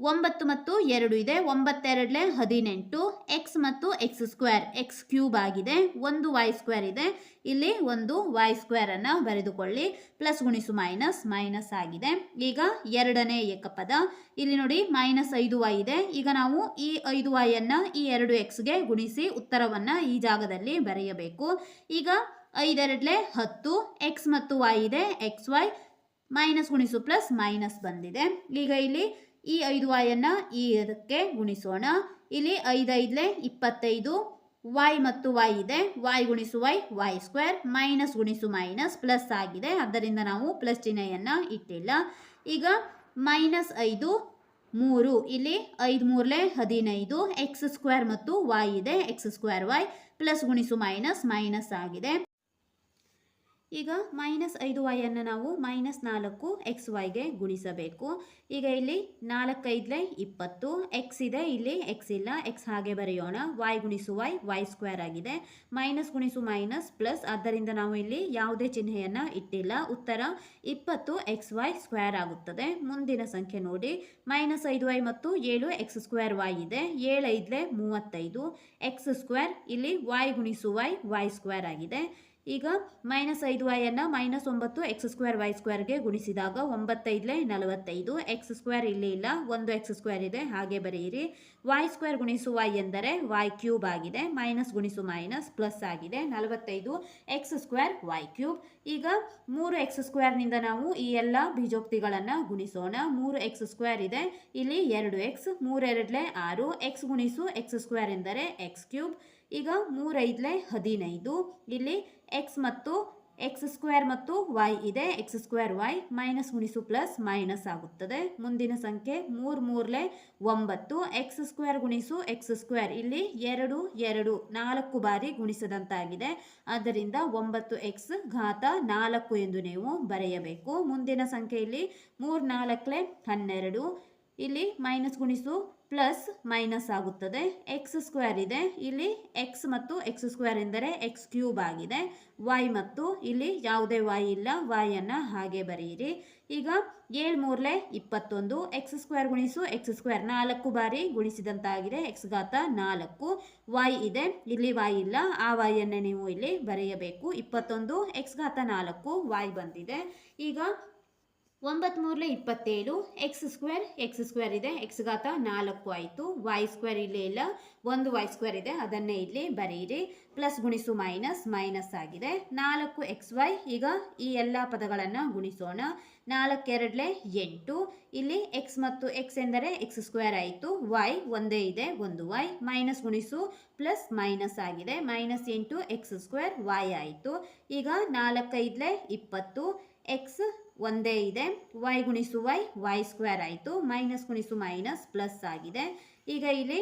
ಒಂಬತ್ತು ಮತ್ತು ಎರಡು ಇದೆ. ಒಂಬತ್ತೆರಡಲೆ ಹದಿನೆಂಟು. ಎಕ್ಸ್ ಮತ್ತು ಎಕ್ಸ್ ಸ್ಕ್ವೇರ್ ಎಕ್ಸ್ ಕ್ಯೂಬ್ ಆಗಿದೆ. ಒಂದು ವೈ ಸ್ಕ್ವೇರ್ ಇದೆ. ಇಲ್ಲಿ ಒಂದು ವೈ ಸ್ಕ್ವೇರನ್ನು ಬರೆದುಕೊಳ್ಳಿ. ಪ್ಲಸ್ ಗುಣಿಸು ಮೈನಸ್ ಮೈನಸ್ ಆಗಿದೆ. ಈಗ ಎರಡನೇ ಏಕಪದ. ಇಲ್ಲಿ ನೋಡಿ ಮೈನಸ್ ಐದು ವೈ ಇದೆ. ಈಗ ನಾವು ಈ ಐದು ವೈಯನ್ನು ಈ ಎರಡು ಎಕ್ಸ್ಗೆ ಗುಣಿಸಿ ಉತ್ತರವನ್ನು ಈ ಜಾಗದಲ್ಲಿ ಬರೆಯಬೇಕು. ಈಗ ಐದೆರಡಲೆ ಹತ್ತು. ಎಕ್ಸ್ ಮತ್ತು ವೈ ಇದೆ. ಎಕ್ಸ್ ವೈ ಮೈನಸ್ ಗುಣಿಸು ಪ್ಲಸ್ ಮೈನಸ್ ಬಂದಿದೆ. ಈಗ ಇಲ್ಲಿ ಈ ಐದು ವಾಯನ್ನು ಈ ಇದಕ್ಕೆ ಗುಣಿಸೋಣ? ಇಲ್ಲಿ ಐದೈದಲೆ ಇಪ್ಪತ್ತೈದು, ವೈ ಮತ್ತು ವೈ ಇದೆ. ವಾಯ್ ಗುಣಿಸು ವೈ ವೈ ಸ್ಕ್ವೇರ್, ಮೈನಸ್ ಗುಣಿಸು ಮೈನಸ್, ಪ್ಲಸ್ ಆಗಿದೆ. ಆದ್ದರಿಂದ ನಾವು ಪ್ಲಸ್ ಚಿಹ್ನೆಯನ್ನು ಇಟ್ಟಿಲ್ಲ. ಈಗ ಮೈನಸ್ ಐದು, ಮೂರು. ಇಲ್ಲಿ ಐದು ಮೂರಲೆ ಹದಿನೈದು. ಎಕ್ಸ್ ಸ್ಕ್ವೇರ್ ಮತ್ತು ವೈ ಇದೆ. ಎಕ್ಸ್ ಸ್ಕ್ವೇರ್ ವೈ, ಪ್ಲಸ್ ಗುಣಿಸು ಮೈನಸ್ ಮೈನಸ್ ಆಗಿದೆ. ಈಗ ಮೈನಸ್ ಐದು ವೈಯನ್ನು ನಾವು ಮೈನಸ್ ನಾಲ್ಕು ಎಕ್ಸ್ ವೈಗೆ ಗುಣಿಸಬೇಕು. ಈಗ ಇಲ್ಲಿ ನಾಲ್ಕೈದ್ಲೆ ಇಪ್ಪತ್ತು ಎಕ್ಸ್ ಇದೆ, ಇಲ್ಲಿ ಎಕ್ಸ್ ಇಲ್ಲ ಎಕ್ಸ್ ಹಾಗೆ ಬರೆಯೋಣ. ವೈ ಗುಣಿಸು ವೈ ವೈ ಸ್ಕ್ವೇರ್ ಆಗಿದೆ. ಮೈನಸ್ ಗುಣಿಸು ಮೈನಸ್ ಪ್ಲಸ್ ಆದ್ದರಿಂದ ನಾವು ಇಲ್ಲಿ ಯಾವುದೇ ಚಿಹ್ನೆಯನ್ನು ಇಟ್ಟಿಲ್ಲ. ಉತ್ತರ ಇಪ್ಪತ್ತು ಎಕ್ಸ್ ವೈ ಸ್ಕ್ವೇರ್ ಆಗುತ್ತದೆ. ಮುಂದಿನ ಸಂಖ್ಯೆ ನೋಡಿ. ಮೈನಸ್ ಐದು ವೈ ಮತ್ತು ಏಳು ಎಕ್ಸ್ ಸ್ಕ್ವೇರ್ ವೈ ಇದೆ. ಏಳು ಐದಲೇ ಮೂವತ್ತೈದು ಎಕ್ಸ್ ಸ್ಕ್ವೇರ್ ಇಲ್ಲಿ ವೈ ಗುಣಿಸು ವೈ ವೈ ಸ್ಕ್ವೇರ್ ಆಗಿದೆ. ಈಗ ಮೈನಸ್ ಐದು ವೈಯನ್ನು ಮೈನಸ್ ಒಂಬತ್ತು ಎಕ್ಸ್ ಸ್ಕ್ವೇರ್ ವೈ ಸ್ಕ್ವೇರ್ಗೆ ಗುಣಿಸಿದಾಗ ಒಂಬತ್ತೈದಲೇ ನಲವತ್ತೈದು ಎಕ್ಸ್ ಸ್ಕ್ವೇರ್ ಇಲ್ಲಿ ಇಲ್ಲ, ಒಂದು ಎಕ್ಸ್ ಸ್ಕ್ವೇರ್ ಇದೆ, ಹಾಗೆ ಬರೆಯಿರಿ. ವೈ ಸ್ಕ್ವೇರ್ ಗುಣಿಸು ವೈ ಎಂದರೆ ವೈ ಕ್ಯೂಬ್ ಆಗಿದೆ ಮೈನಸ್ ಗುಣಿಸು ಮೈನಸ್ ಪ್ಲಸ್ ಆಗಿದೆ, ನಲವತ್ತೈದು ಎಕ್ಸ್ ಸ್ಕ್ವೇರ್ ವೈ ಕ್ಯೂಬ್ ಈಗ ಮೂರು ಎಕ್ಸ್ ಸ್ಕ್ವೇರ್ನಿಂದ ನಾವು ಈ ಎಲ್ಲ ಬೀಜೋಕ್ತಿಗಳನ್ನು ಗುಣಿಸೋಣ. ಮೂರು ಎಕ್ಸ್ ಸ್ಕ್ವೇರ್ ಇದೆ, ಇಲ್ಲಿ ಎರಡು ಎಕ್ಸ್ ಮೂರೆರಡಲೆ ಆರು ಎಕ್ಸ್ ಗುಣಿಸು ಎಕ್ಸ್ ಸ್ಕ್ವೇರ್ ಎಂದರೆ ಎಕ್ಸ್ ಕ್ಯೂಬ್ ಈಗ ಮೂರೈದಲೆ ಹದಿನೈದು, ಇಲ್ಲಿ ಎಕ್ಸ್ ಮತ್ತು ಎಕ್ಸ್ ಸ್ಕ್ವೇರ್ ಮತ್ತು ವೈ ಇದೆ. ಎಕ್ಸ್ ಸ್ಕ್ವೇರ್ ವೈ ಮೈನಸ್ ಗುಣಿಸು ಪ್ಲಸ್ ಮೈನಸ್ ಆಗುತ್ತದೆ. ಮುಂದಿನ ಸಂಖ್ಯೆ ಮೂರು ಮೂರಲೆ ಒಂಬತ್ತು. ಎಕ್ಸ್ ಸ್ಕ್ವೇರ್ ಗುಣಿಸು ಎಕ್ಸ್ ಸ್ಕ್ವೇರ್ ಇಲ್ಲಿ ಎರಡು ಎರಡು, ನಾಲ್ಕು ಬಾರಿ ಗುಣಿಸದಂತಾಗಿದೆ. ಆದ್ದರಿಂದ ಒಂಬತ್ತು ಎಕ್ಸ್ ಘಾತ ನಾಲ್ಕು ಎಂದು ನೀವು ಬರೆಯಬೇಕು. ಮುಂದಿನ ಸಂಖ್ಯೆಯಲ್ಲಿ ಮೂರು ನಾಲ್ಕಲೆ ಹನ್ನೆರಡು. ಇಲ್ಲಿ ಮೈನಸ್ ಗುಣಿಸು ಪ್ಲಸ್ ಮೈನಸ್ ಆಗುತ್ತದೆ. ಎಕ್ಸ್ ಸ್ಕ್ವೇರ್ ಇದೆ. ಇಲ್ಲಿ ಎಕ್ಸ್ ಮತ್ತು ಎಕ್ಸ್ ಸ್ಕ್ವೇರ್ ಎಂದರೆ ಎಕ್ಸ್ ಕ್ಯೂಬ್ ಆಗಿದೆ. ವೈ ಮತ್ತು ಇಲ್ಲಿ ಯಾವುದೇ ವೈ ಇಲ್ಲ. ವೈಯನ್ನು ಹಾಗೆ ಬರೆಯಿರಿ. ಈಗ ಏಳು ಮೂರಲೆ ಇಪ್ಪತ್ತೊಂದು. ಎಕ್ಸ್ ಸ್ಕ್ವೇರ್ ಗುಣಿಸು. ಎಕ್ಸ್ ಸ್ಕ್ವೇರ್ ನಾಲ್ಕು ಬಾರಿ ಗುಣಿಸಿದಂತಾಗಿದೆ. ಎಕ್ಸ್ ಘಾತ ನಾಲ್ಕು. ವೈ ಇದೆ. ಇಲ್ಲಿ ವೈ ಇಲ್ಲ. ಆ ವೈಯನ್ನು ನೀವು ಇಲ್ಲಿ ಬರೆಯಬೇಕು. ಇಪ್ಪತ್ತೊಂದು. ಎಕ್ಸ್ ಘಾತ ನಾಲ್ಕು. ವೈ ಬಂದಿದೆ. ಈಗ ಒಂಬತ್ತು ಮೂರಲೆ ಇಪ್ಪತ್ತೇಳು ಎಕ್ಸ್ ಸ್ಕ್ವೇರ್ ಎಕ್ಸ್ ಸ್ಕ್ವೇರ್ ಇದೆ ಎಕ್ಸ್ ಘಾತ ನಾಲ್ಕು ಆಯಿತು. ವೈ ಸ್ಕ್ವೇರ್ ಇಲ್ಲೇ ಇಲ್ಲ, ಒಂದು ವೈ ಸ್ಕ್ವೇರ್ ಇದೆ, ಅದನ್ನೇ ಇಲ್ಲಿ ಬರೆಯಿರಿ ಪ್ಲಸ್ ಗುಣಿಸು ಮೈನಸ್ ಮೈನಸ್ ಆಗಿದೆ. ನಾಲ್ಕು ಎಕ್ಸ್ ವೈ ಈಗ ಈ ಎಲ್ಲ ಪದಗಳನ್ನು ಗುಣಿಸೋಣ. ನಾಲ್ಕೆರಡಲೆ ಎಂಟು. ಇಲ್ಲಿ ಎಕ್ಸ್ ಮತ್ತು ಎಕ್ಸ್ ಎಂದರೆ ಎಕ್ಸ್ ಸ್ಕ್ವೇರ್ ಆಯಿತು. ವೈ ಒಂದೇ ಇದೆ, ಒಂದು ವೈ ಮೈನಸ್ ಗುಣಿಸು ಪ್ಲಸ್ ಮೈನಸ್ ಆಗಿದೆ. ಮೈನಸ್ ಎಂಟು ಎಕ್ಸ್ ಸ್ಕ್ವೇರ್ ವೈ ಆಯಿತು. ಈಗ ನಾಲ್ಕೈದಲೆ ಇಪ್ಪತ್ತು. ಎಕ್ಸ್ ಒಂದೇ ಇದೆ. ವೈ ಗುಣಿಸು ವೈ ವೈ ಸ್ಕ್ವೇರ್ ಆಯಿತು. ಮೈನಸ್ ಗುಣಿಸು ಮೈನಸ್ ಪ್ಲಸ್ ಆಗಿದೆ. ಈಗ ಇಲ್ಲಿ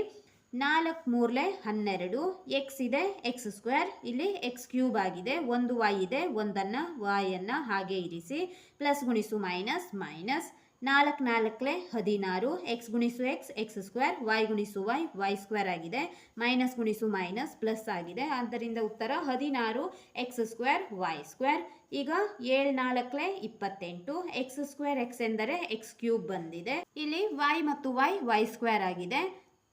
ನಾಲ್ಕು ಮೂರಲೆ ಹನ್ನೆರಡು. ಎಕ್ಸ್ ಇದೆ ಎಕ್ಸ್ ಸ್ಕ್ವೇರ್ ಇಲ್ಲಿ ಎಕ್ಸ್ ಕ್ಯೂಬ್ ಆಗಿದೆ. ಒಂದು ವೈ ಇದೆ, ಒಂದನ್ನು ವಾಯನ್ನು ಹಾಗೆ ಇರಿಸಿ. ಪ್ಲಸ್ ಗುಣಿಸು ಮೈನಸ್ ಮೈನಸ್ ನಾಲ್ಕು ನಾಲ್ಕಲೆ ಹದಿನಾರು, ಎಕ್ಸ್ ಗುಣಿಸು ಎಕ್ಸ್ ಎಕ್ಸ್ ಸ್ಕ್ವೇರ್, ವೈ ಗುಣಿಸು ವೈ ವೈ ಸ್ಕ್ವೇರ್ ಆಗಿದೆ. ಮೈನಸ್ ಗುಣಿಸು ಮೈನಸ್ ಪ್ಲಸ್ ಆಗಿದೆ. ಆದ್ದರಿಂದ ಉತ್ತರ ಹದಿನಾರು, ಎಕ್ಸ್ ಸ್ಕ್ವೇರ್, ವೈ ಸ್ಕ್ವೇರ್. ಈಗ ಏಳು ನಾಲ್ಕಲೆ ಇಪ್ಪತ್ತೆಂಟು, ಎಕ್ಸ್ ಸ್ಕ್ವೇರ್ ಎಕ್ಸ್ ಎಂದರೆ ಎಕ್ಸ್ ಕ್ಯೂಬ್ ಬಂದಿದೆ. ಇಲ್ಲಿ ವೈ ಮತ್ತು ವೈ ವೈ ಸ್ಕ್ವೇರ್ ಆಗಿದೆ.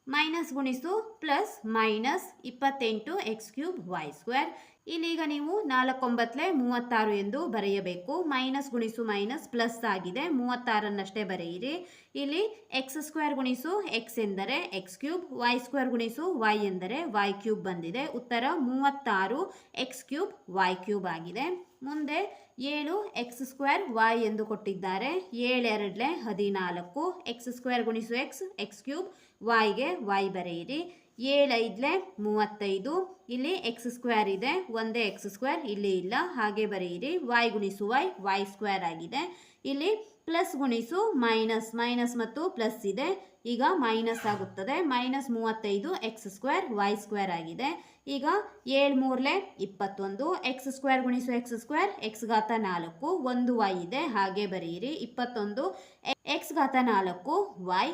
ಮೈನಸ್ ಗುಣಿಸು ಪ್ಲಸ್ ಮೈನಸ್ ಇಪ್ಪತ್ತೆಂಟು, ಎಕ್ಸ್ ಕ್ಯೂಬ್, ವೈ ಸ್ಕ್ವೇರ್. ಇಲ್ಲೀಗ ನೀವು ನಾಲ್ಕೊಂಬತ್ತಲೆ ಮೂವತ್ತಾರು ಎಂದು ಬರೆಯಬೇಕು. ಮೈನಸ್ ಗುಣಿಸು ಮೈನಸ್ ಪ್ಲಸ್ ಆಗಿದೆ. ಮೂವತ್ತಾರನ್ನಷ್ಟೇ ಬರೆಯಿರಿ. ಇಲ್ಲಿ ಎಕ್ಸ್ ಸ್ಕ್ವೇರ್ ಗುಣಿಸು ಎಕ್ಸ್ ಎಂದರೆ ಎಕ್ಸ್ ಕ್ಯೂಬ್, ವೈ ಸ್ಕ್ವೇರ್ ಗುಣಿಸು ವೈ ಎಂದರೆ ವೈ ಕ್ಯೂಬ್ ಬಂದಿದೆ. ಉತ್ತರ ಮೂವತ್ತಾರು ಎಕ್ಸ್ ಕ್ಯೂಬ್, ವೈ ಕ್ಯೂಬ್ ಆಗಿದೆ. ಮುಂದೆ ಏಳು ಎಕ್ಸ್ ಸ್ಕ್ವೇರ್, ವೈ ಎಂದು ಕೊಟ್ಟಿದ್ದಾರೆ. ಏಳೆರಡಲೆ ಹದಿನಾಲ್ಕು ಎಕ್ಸ್ ಸ್ಕ್ವೇರ್ ಗುಣಿಸು ಎಕ್ಸ್ ಎಕ್ಸ್ ಕ್ಯೂಬ್, ವೈಗೆ ವೈ ಬರೆಯಿರಿ. ಏಳೈದಲೆ ಮೂವತ್ತೈದು, ಇಲ್ಲಿ ಎಕ್ಸ್ ಸ್ಕ್ವೇರ್ ಇದೆ, ಒಂದೇ ಎಕ್ಸ್ ಸ್ಕ್ವೇರ್ ಇಲ್ಲಿ ಇಲ್ಲ, ಹಾಗೆ ಬರೆಯಿರಿ. ವೈ ಗುಣಿಸು ವೈ ವೈ ಸ್ಕ್ವೇರ್ ಆಗಿದೆ. ಇಲ್ಲಿ ಪ್ಲಸ್ ಗುಣಿಸು ಮೈನಸ್ ಮೈನಸ್ ಮತ್ತು ಪ್ಲಸ್ ಇದೆ. ಈಗ ಮೈನಸ್ ಆಗುತ್ತದೆ. ಮೈನಸ್ ಮೂವತ್ತೈದು ಎಕ್ಸ್ ಸ್ಕ್ವೇರ್ ವೈ ಸ್ಕ್ವೇರ್ ಆಗಿದೆ. ಈಗ ಏಳು ಮೂರಲೆ ಇಪ್ಪತ್ತೊಂದು ಎಕ್ಸ್ ಸ್ಕ್ವೇರ್ ಗುಣಿಸು ಎಕ್ಸ್ ಸ್ಕ್ವೇರ್ ಎಕ್ಸ್ ಘಾತ ನಾಲ್ಕು, ಒಂದು ವೈ ಇದೆ. ಹಾಗೆ ಬರೆಯಿರಿ. ಇಪ್ಪತ್ತೊಂದು ಎಕ್ಸ್ ಘಾತ ನಾಲ್ಕು ವೈ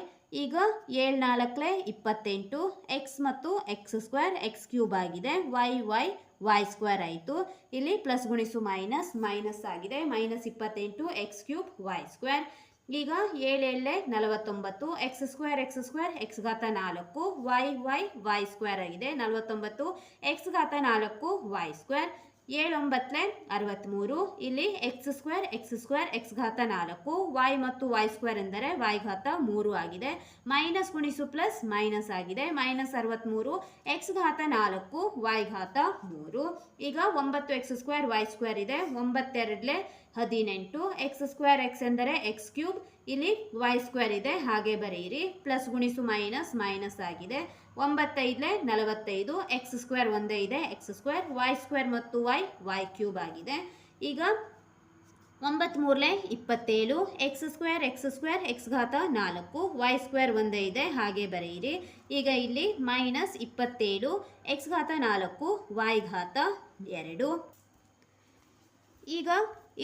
ಈಗ ಏಳು ನಾಲ್ಕಲೆ ಇಪ್ಪತ್ತೆಂಟು ಎಕ್ಸ್ ಮತ್ತು ಎಕ್ಸ್ ಸ್ಕ್ವೇರ್ ಎಕ್ಸ್ ಕ್ಯೂಬ್ ಆಗಿದೆ. ವೈ ವೈ ವೈ ಸ್ಕ್ವೇರ್ ಆಯಿತು. ಇಲ್ಲಿ ಪ್ಲಸ್ ಗುಣಿಸು ಮೈನಸ್ ಮೈನಸ್ ಆಗಿದೆ. ಮೈನಸ್ ಇಪ್ಪತ್ತೆಂಟು ಎಕ್ಸ್ ಕ್ಯೂಬ್ ವೈ ಸ್ಕ್ವೇರ್ ಈಗ ಏಳೇಳೆ ನಲವತ್ತೊಂಬತ್ತು x square x square x ಘಾತ ನಾಲ್ಕು ವೈ ವೈ ವೈ ಸ್ಕ್ವೇರ್ ಆಗಿದೆ. ನಲವತ್ತೊಂಬತ್ತು ಎಕ್ಸ್ ಘಾತ ನಾಲ್ಕು ವೈ ಸ್ಕ್ವೇರ್ ಏಳೊಂಬತ್ತಲೆ ಅರವತ್ತ್ಮೂರು ಇಲ್ಲಿ x square x square x ಘಾತ ನಾಲ್ಕು. ವೈ ಮತ್ತು ವೈ ಸ್ಕ್ವೇರ್ ಎಂದರೆ ವೈ ಘಾತ ಮೂರು ಆಗಿದೆ. ಮೈನಸ್ ಗುಣಿಸು ಪ್ಲಸ್ ಮೈನಸ್ ಆಗಿದೆ. ಮೈನಸ್ ಅರವತ್ತ್ಮೂರು ಎಕ್ಸ್ ಘಾತ ನಾಲ್ಕು ವೈ ಘಾತ ಮೂರು. ಈಗ ಒಂಬತ್ತು ಎಕ್ಸ್ ಸ್ಕ್ವೇರ್ ವೈ ಸ್ಕ್ವೇರ್ ಇದೆ. ಒಂಬತ್ತೆರಡಲೆ ಹದಿನೆಂಟು. ಎಕ್ಸ್ ಸ್ಕ್ವೇರ್ ಎಕ್ಸ್ ಎಂದರೆ ಎಕ್ಸ್ ಕ್ಯೂಬ್ ಇಲ್ಲಿ ವೈ ಸ್ಕ್ವೇರ್ ಇದೆ. ಹಾಗೆ ಬರೆಯಿರಿ. ಪ್ಲಸ್ ಗುಣಿಸು ಮೈನಸ್ ಮೈನಸ್ ಆಗಿದೆ. ಒಂಬತ್ತೈದಲೆ ನಲವತ್ತೈದು ಎಕ್ಸ್ ಸ್ಕ್ವೇರ್ ಒಂದೇ ಇದೆ ಎಕ್ಸ್ ಸ್ಕ್ವೇರ್ ವೈ ಸ್ಕ್ವೇರ್ ಮತ್ತು ವೈ ವೈ ಕ್ಯೂಬ್ ಆಗಿದೆ. ಈಗ ಒಂಬತ್ಮೂರಲೆ ಇಪ್ಪತ್ತೇಳು x square x square x ಘಾತ ನಾಲ್ಕು ವೈ ಸ್ಕ್ವೇರ್ ಒಂದೇ ಇದೆ, ಹಾಗೆ ಬರೆಯಿರಿ. ಈಗ ಇಲ್ಲಿ ಮೈನಸ್ ಇಪ್ಪತ್ತೇಳು ಎಕ್ಸ್ ಘಾತ ನಾಲ್ಕು ವೈ ಘಾತ ಎರಡು. ಈಗ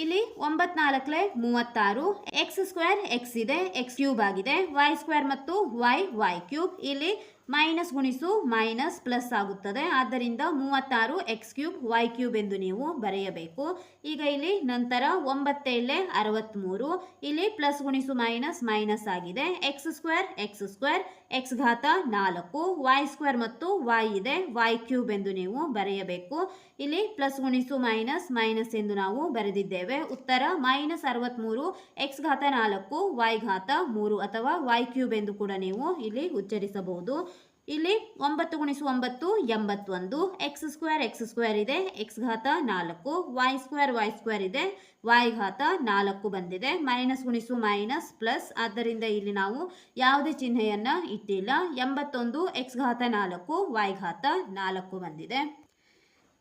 ಇಲ್ಲಿ ಒಂಬತ್ನಾಲ್ಕಲೆ ಮೂವತ್ತಾರು ಎಕ್ಸ್ ಸ್ಕ್ವೇರ್ ಎಕ್ಸ್ ಇದೆ ಎಕ್ಸ್ ಕ್ಯೂಬ್ ಆಗಿದೆ ವೈ ಸ್ಕ್ವೇರ್ ಮತ್ತು ವೈ ವೈ ಕ್ಯೂಬ್ ಇಲ್ಲಿ ಮೈನಸ್ ಗುಣಿಸು ಮೈನಸ್ ಪ್ಲಸ್ ಆಗುತ್ತದೆ. ಆದ್ದರಿಂದ ಮೂವತ್ತಾರು ಎಕ್ಸ್ ಕ್ಯೂಬ್, ವೈ ಕ್ಯೂಬ್ ಎಂದು ನೀವು ಬರೆಯಬೇಕು. ಈಗ ಇಲ್ಲಿ ನಂತರ ಒಂಬತ್ತೇಳೆ ಅರವತ್ತ್ಮೂರು ಇಲ್ಲಿ ಪ್ಲಸ್ ಗುಣಿಸು ಮೈನಸ್ ಮೈನಸ್ ಆಗಿದೆ. X square x square x ಘಾತ ನಾಲ್ಕು ವೈ ಸ್ಕ್ವೇರ್ ಮತ್ತು ವೈ ಇದೆ. ವೈ ಕ್ಯೂಬ್ ಎಂದು ನೀವು ಬರೆಯಬೇಕು. ಇಲ್ಲಿ ಪ್ಲಸ್ ಗುಣಿಸು ಮೈನಸ್ ಮೈನಸ್ ಎಂದು ನಾವು ಬರೆದಿದ್ದೇವೆ. ಉತ್ತರ ಮೈನಸ್ ಅರವತ್ತ್ಮೂರು ಎಕ್ಸ್ ಘಾತ ನಾಲ್ಕು ವೈ ಘಾತ ಮೂರು ಅಥವಾ ವೈ ಕ್ಯೂಬ್ ಎಂದು ಕೂಡ ನೀವು ಇಲ್ಲಿ ಉಚ್ಚರಿಸಬಹುದು. ಇಲ್ಲಿ ಒಂಬತ್ತು ಗುಣಿಸು ಒಂಬತ್ತು, ಎಂಬತ್ತೊಂದು ಎಕ್ಸ್ ಸ್ಕ್ವೇರ್ ಎಕ್ಸ್ ಸ್ಕ್ವೇರ್ ಇದೆ ಎಕ್ಸ್ ಘಾತ ನಾಲ್ಕು ವೈ ಸ್ಕ್ವೇರ್ ವೈ ಸ್ಕ್ವೇರ್ ಇದೆ ವೈ ಘಾತ ನಾಲ್ಕು ಬಂದಿದೆ. ಮೈನಸ್ ಗುಣಿಸು ಮೈನಸ್ ಪ್ಲಸ್, ಆದ್ದರಿಂದ ಇಲ್ಲಿ ನಾವು ಯಾವುದೇ ಚಿಹ್ನೆಯನ್ನು ಇಟ್ಟಿಲ್ಲ. ಎಂಬತ್ತೊಂದು ಎಕ್ಸ್ ಘಾತ ನಾಲ್ಕು ವೈ ಘಾತ ನಾಲ್ಕು ಬಂದಿದೆ.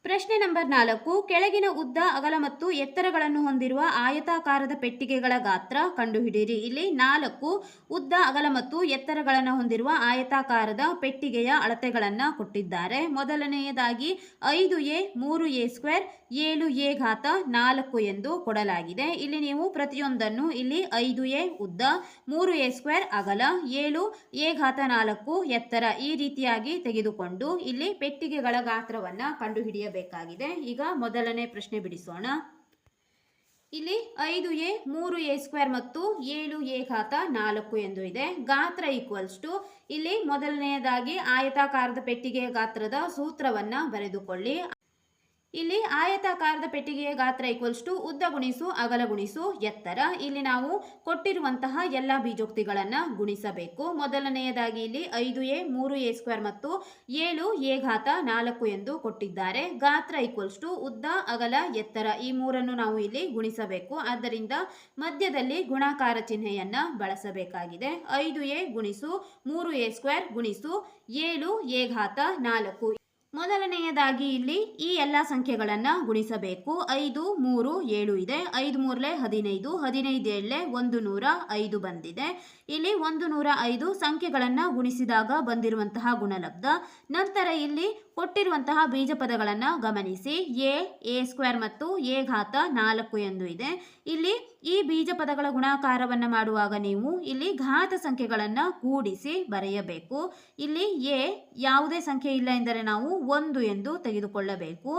ಪ್ರಶ್ನೆ ನಂಬರ್ ನಾಲ್ಕು, ಕೆಳಗಿನ ಉದ್ದ, ಅಗಲ ಮತ್ತು ಎತ್ತರಗಳನ್ನು ಹೊಂದಿರುವ ಆಯತಾಕಾರದ ಪೆಟ್ಟಿಗೆಗಳ ಗಾತ್ರ ಕಂಡುಹಿಡಿಯಿರಿ. ಇಲ್ಲಿ ನಾಲ್ಕು, ಉದ್ದ, ಅಗಲ ಮತ್ತು ಎತ್ತರಗಳನ್ನು ಹೊಂದಿರುವ ಆಯತಾಕಾರದ ಪೆಟ್ಟಿಗೆಯ ಅಳತೆಗಳನ್ನು ಕೊಟ್ಟಿದ್ದಾರೆ. ಮೊದಲನೆಯದಾಗಿ ಐದು ಎ, ಮೂರು ಎ ಸ್ಕ್ವೇರ್, ಏಳು ಎ ಘಾತ ನಾಲ್ಕು ಎಂದು ಕೊಡಲಾಗಿದೆ. ಇಲ್ಲಿ ನೀವು ಪ್ರತಿಯೊಂದನ್ನು ಇಲ್ಲಿ ಐದು ಎ ಉದ್ದ, ಮೂರು ಎ ಸ್ಕ್ವೇರ್, ಅಗಲ, ಏಳು ಎ ಘಾತ ನಾಲ್ಕು ಎತ್ತರ ಈ ರೀತಿಯಾಗಿ ತೆಗೆದುಕೊಂಡು ಇಲ್ಲಿ ಪೆಟ್ಟಿಗೆಗಳ ಗಾತ್ರವನ್ನು ಕಂಡುಹಿಡಿಯಬೇಕಾಗಿದೆ ಈಗ ಮೊದಲನೇ ಪ್ರಶ್ನೆ ಬಿಡಿಸೋಣ. ಇಲ್ಲಿ ಐದು ಎ, ಮೂರು ಎ ಸ್ಕ್ವೇರ್ ಮತ್ತು ಏಳು ಎ ಘಾತ ನಾಲ್ಕು ಎಂದು ಇದೆ. ಗಾತ್ರ ಈಕ್ವಲ್ಸ್ ಟು, ಇಲ್ಲಿ ಮೊದಲನೆಯದಾಗಿ ಆಯತಾಕಾರದ ಪೆಟ್ಟಿಗೆಯ ಗಾತ್ರದ ಸೂತ್ರವನ್ನ ಬರೆದುಕೊಳ್ಳಿ. ಇಲ್ಲಿ ಆಯತಾಕಾರದ ಪೆಟ್ಟಿಗೆಯ ಗಾತ್ರ ಈಕ್ವಲ್ಸ್ ಟು ಉದ್ದ ಗುಣಿಸು, ಅಗಲ ಗುಣಿಸು, ಎತ್ತರ. ಇಲ್ಲಿ ನಾವು ಕೊಟ್ಟಿರುವಂತಹ ಎಲ್ಲ ಬೀಜೋಕ್ತಿಗಳನ್ನು ಗುಣಿಸಬೇಕು. ಮೊದಲನೆಯದಾಗಿ ಇಲ್ಲಿ ಐದು ಎ, ಮೂರು ಎ ಸ್ಕ್ವೇರ್ ಮತ್ತು ಏಳು ಎ ಘಾತ ನಾಲ್ಕು ಎಂದು ಕೊಟ್ಟಿದ್ದಾರೆ. ಗಾತ್ರ ಈಕ್ವಲ್ಸ್ ಟು ಉದ್ದ, ಅಗಲ, ಎತ್ತರ. ಈ ಮೂರನ್ನು ನಾವು ಇಲ್ಲಿ ಗುಣಿಸಬೇಕು. ಆದ್ದರಿಂದ ಮಧ್ಯದಲ್ಲಿ ಗುಣಾಕಾರ ಚಿಹ್ನೆಯನ್ನ ಬಳಸಬೇಕಾಗಿದೆ. ಐದು ಎ ಗುಣಿಸು, ಮೂರು ಎ ಸ್ಕ್ವೇರ್ ಗುಣಿಸು, ಏಳು ಎ ಘಾತ ನಾಲ್ಕು. ಮೊದಲನೆಯದಾಗಿ ಇಲ್ಲಿ ಈ ಎಲ್ಲ ಸಂಖ್ಯೆಗಳನ್ನು ಗುಣಿಸಬೇಕು. ಐದು, ಮೂರು, ಏಳು ಇದೆ. ಐದು ಮೂರಲೆ ಹದಿನೈದು ಹದಿನೈದು ಏಳಲೆ ಒಂದು ನೂರ ಐದು ಬಂದಿದೆ. ಇಲ್ಲಿ ಒಂದು ನೂರ ಐದು ಸಂಖ್ಯೆಗಳನ್ನು ಗುಣಿಸಿದಾಗ ಬಂದಿರುವಂತಹ ಗುಣಲಬ್ಧ. ನಂತರ ಇಲ್ಲಿ ಕೊಟ್ಟಿರುವಂತಹ ಬೀಜ ಪದಗಳನ್ನು ಗಮನಿಸಿ. ಎ ಎ ಸ್ಕ್ವೇರ್ ಮತ್ತು ಎ ಘಾತ ನಾಲ್ಕು ಎಂದು ಇದೆ. ಇಲ್ಲಿ ಈ ಬೀಜ ಪದಗಳ ಗುಣಾಕಾರವನ್ನು ಮಾಡುವಾಗ ನೀವು ಇಲ್ಲಿ ಘಾತ ಸಂಖ್ಯೆಗಳನ್ನು ಕೂಡಿಸಿ ಬರೆಯಬೇಕು. ಇಲ್ಲಿ ಎ ಯಾವುದೇ ಸಂಖ್ಯೆ ಇಲ್ಲ ಎಂದರೆ ನಾವು ಒಂದು ಎಂದು ತೆಗೆದುಕೊಳ್ಳಬೇಕು.